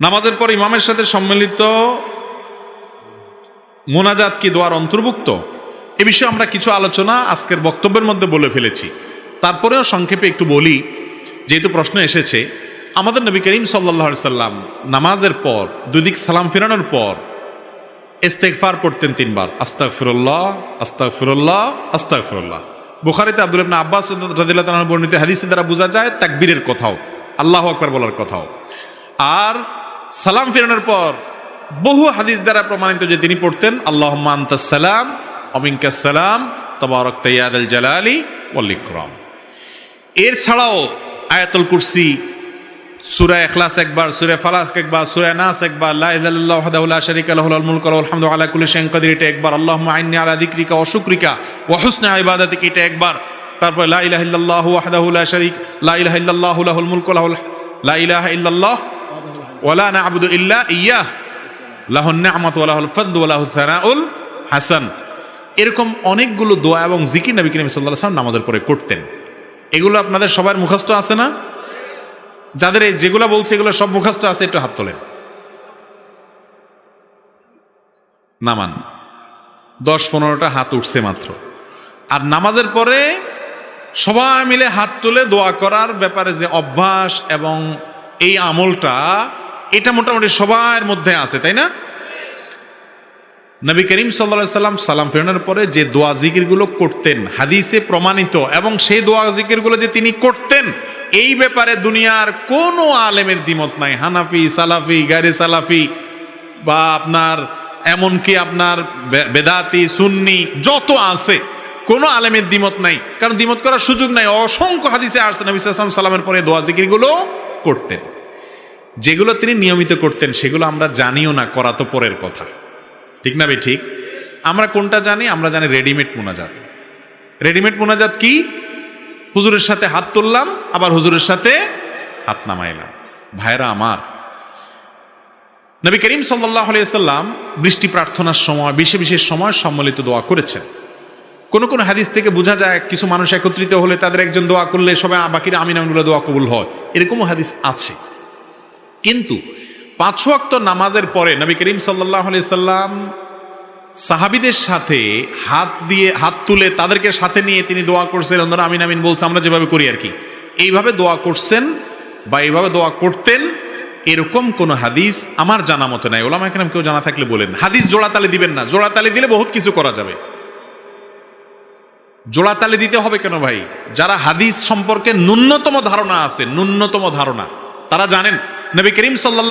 নামাজের পর ইমামের সাথে সম্মিলিত মোনাজাত কি দোয়ার অন্তর্ভুক্ত? এ বিষয়ে আমরা কিছু আলোচনা আজকের বক্তব্যের মধ্যে বলে ফেলেছি। তারপরেও সংক্ষেপে একটু বলি, যেহেতু প্রশ্ন এসেছে, আমাদের নবী করিম সাল্লাহ সাল্লাম নামাজের পর, দুদিক সালাম ফেরানোর পর ইস্তেকফার পড়তেন তিনবার। আস্তাক ফিরুল্লাহ আস্তাক ফিরুল্লাহ আস্তাক ফিরুল্লাহ বুখারিতে আব্দুল ইবনা আব্বাস তাআলার বর্ণিত হাদিসের দ্বারা বোঝা যায় তাকবীরের কথাও, আল্লাহ আকবার বলার কথাও। আর সালাম ফেরানোর পর বহু হাদিস দ্বারা প্রমাণিত যে তিনি পড়তেন আল্লাহ সালাম অমিনকাসালাম তবারক তৈয়াদ আল জালালি ওয়াল্লিক্রম এর ছাড়াও আয়াতুল কুরসি, সুরা এখলাস একবার, সুরে ফালাস একবার, সুরে নাস একবার, লা ইলাহা ইল্লাল্লাহু ওয়াহদাহু লা শারীকা লাহু, লাহুল মুলকু ওয়া লাহুল হামদু আলা কুল্লি শাইইন কাদির এটা একবার আল্লাহ আইন্নি আলা যিকরিকা ওয়া শুকরিকা ওয়া এটা একবার। তারপর, লা ইলাহা ইল্লাল্লাহু শারীক, লা ইলাহা ইল্লাল্লাহু লাহুল মুলকু লাহুল লা ইল্লাল্লাহ ওয়া লা না'বুদু ইল্লা ইয়্যাহ লাহুন নি'মাতু ওয়া লাহুল ফাদলু ওয়া সানাউল হাসান এরকম অনেকগুলো দোয়া এবং জিকির নবী করিম সাল্লাল্লাহু আলাইহি ওয়াসাল্লাম নামাজের পরে করতেন। এগুলো আপনাদের সবার মুখস্থ আছে না? যাদের এই যেগুলো বলছে এগুলো সব মুখস্থ আছে, একটু হাত তোলেন। নামান দশ পনেরোটা হাত উঠছে মাত্র। আর নামাজের পরে সবাই মিলে হাত তুলে দোয়া করার ব্যাপারে যে অভ্যাস এবং এই আমলটা এটা মোটামুটি সবার মধ্যে আছে, তাই না? নবী করিম সাল্লা সাল্লাম সালাম ফেরানোর পরে যে দোয়া জিকিরগুলো করতেন, হাদিসে প্রমাণিত, এবং সেই দোয়া জিকিরগুলো যে তিনি করতেন, এই ব্যাপারে দুনিয়ার কোনো আলেমের দ্বিমত নাই। হানাফি, সালাফি গারে সালাফি, বা আপনার, এমনকি আপনার বেদাতি, সুন্নি, যত আছে, কোনো আলেমের দ্বিমত নাই। কারণ দ্বিমত করার সুযোগ নাই। অসংখ্য হাদিসে আসছে নবী সাল্লাম সালামের পরে দোয়া জিকিরগুলো করতেন। যেগুলো তিনি নিয়মিত করতেন, সেগুলো আমরা জানিও না, করা তো পরের কথা। ঠিক না বে, ঠিক? আমরা কোনটা জানি? আমরা জানি রেডিমেড মোনাজাত। রেডিমেড মোনাজাত কি? হুজুরের সাথে হাত তুললাম, আবার হুজুরের সাথে হাত নামাইলাম। ভাইরা আমার, নবী করিম সাল্লাহ সাল্লাম বৃষ্টি প্রার্থনার সময়, বিশেষ বিশেষ সময় সম্মিলিত দোয়া করেছেন। কোন কোন হাদিস থেকে বোঝা যায়, কিছু মানুষ একত্রিত হলে তাদের একজন দোয়া করলে সবাই বাকিরা আমিন, আমিনগুলো দোয়া কবুল হয়। এরকমও হাদিস আছে। কিন্তু পাঁচ ওয়াক্ত নামাজের পরে নবী করিম সাল্লাহ সাল্লাম সাহাবিদের সাথে হাত দিয়ে, হাত তুলে তাদেরকে সাথে নিয়ে তিনি দোয়া করছেন, অন্যরা আমিন আমিন বলছে, আমরা যেভাবে করি আর কি। এইভাবে দোয়া করছেন বা এইভাবে দোয়া করতেন, এরকম কোন হাদিস আমার জানা মতো নাই। ওলামা এখানে কেউ জানা থাকলে বলেন। হাদিস জোড়াতালি দিবেন না। জোড়াতালি দিলে বহুত কিছু করা যাবে। জোড়াতালি দিতে হবে কেন ভাই? যারা হাদিস সম্পর্কে ন্যূনতম ধারণা আছে, ন্যূনতম ধারণা, তারা জানেন নবী করিম সাল্লাহ